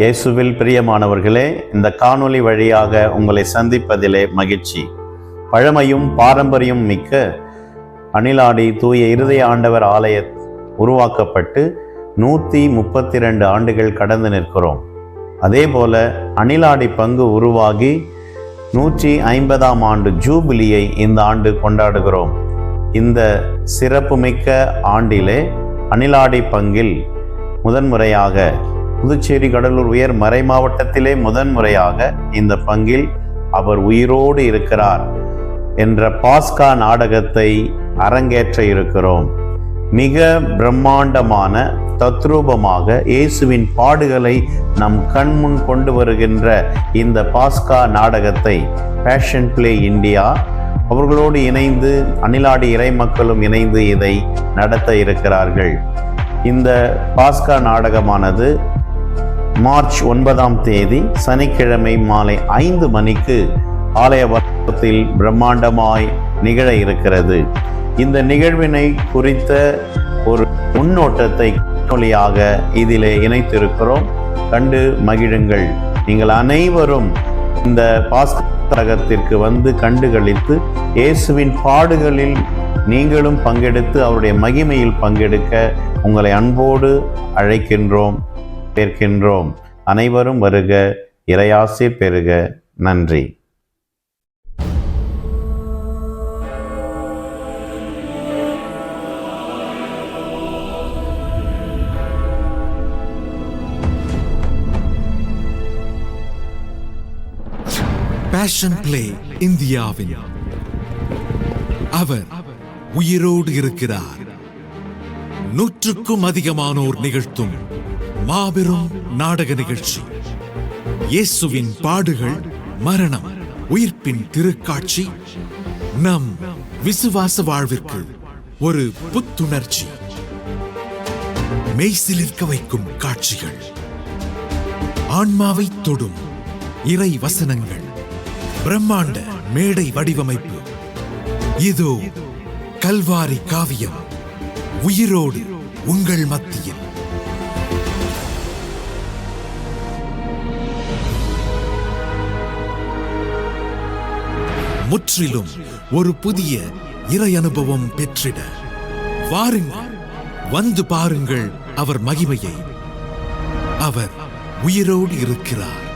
இயேசுவில் பிரியமானவர்களே இந்த காணொளி வழியாக உங்களை சந்திப்பதிலே மகிழ்ச்சி. பழமையும் பாரம்பரியம் மிக்க அணிலாடி தூய இருதய ஆண்டவர் ஆலய உருவாக்கப்பட்டு நூற்றி முப்பத்தி ரெண்டு ஆண்டுகள் கடந்து நிற்கிறோம். அதே போல அணிலாடி பங்கு உருவாகி நூற்றி ஐம்பதாம் ஆண்டு ஜூபிலியை இந்த ஆண்டு கொண்டாடுகிறோம். இந்த சிறப்புமிக்க ஆண்டிலே அணிலாடி பங்கில் முதன்முறையாக புதுச்சேரி கடலூர் உயர் மறை மாவட்டத்திலே முதன்முறையாக இந்த பங்கில் அவர் உயிரோடு இருக்கிறார் என்ற பாஸ்கா நாடகத்தை அரங்கேற்ற இருக்கிறோம். மிக பிரம்மாண்டமான தத்ரூபமாக இயேசுவின் பாடுகளை நம் கண்முன் கொண்டு வருகின்ற இந்த பாஸ்கா நாடகத்தை பேஷன் பிளே இந்தியா அவர்களோடு இணைந்து அணிலாடி இறை மக்களும் இணைந்து இதை நடத்த இருக்கிறார்கள். இந்த பாஸ்கா நாடகமானது மார்ச் ஒன்பதாம் தேதி சனிக்கிழமை மாலை ஐந்து மணிக்கு ஆலய வட்டத்தில் பிரம்மாண்டமாய் நிகழ இருக்கிறது. இந்த நிகழ்வினை குறித்த ஒரு முன்னோட்டத்தை மொழியாக இதிலே இணைத்திருக்கிறோம். கண்டு மகிழுங்கள். நீங்கள் அனைவரும் இந்த பாஸ்கரகத்திற்கு வந்து கண்டுகளித்து இயேசுவின் பாடுகளில் நீங்களும் பங்கெடுத்து அவருடைய மகிமையில் பங்கெடுக்க உங்களை அன்போடு அழைக்கின்றோம். பேர்க்கின்றோம் அனைவரும் வருக இறையாசி பெறுக நன்றி. பேஷன் பிளே இந்தியாவின் அவர் உயிரோடு இருக்கிறார். நூற்றுக்கும் அதிகமானோர் நிகழ்த்தும் மாபெரும் நாடக நிகழ்ச்சி. இயேசுவின் பாடுகள் மரணம் உயிர்ப்பின் திருக்காட்சி. நம் விசுவாச வாழ்விற்கு ஒரு புத்துணர்ச்சி. மெய்சிலிருக்க வைக்கும் காட்சிகள். ஆன்மாவை தொடும் இறை வசனங்கள் பிரம்மாண்ட மேடை வடிவமைப்பு. இதோ கல்வாரி காவியம். உயிரோடு உங்கள் மத்தியில். முற்றிலும் ஒரு புதிய இறை அனுபவம் பெற்றிட. வாருங்கள் வந்து பாருங்கள் அவர் மகிமையை. அவர் உயிரோடு இருக்கிறார்.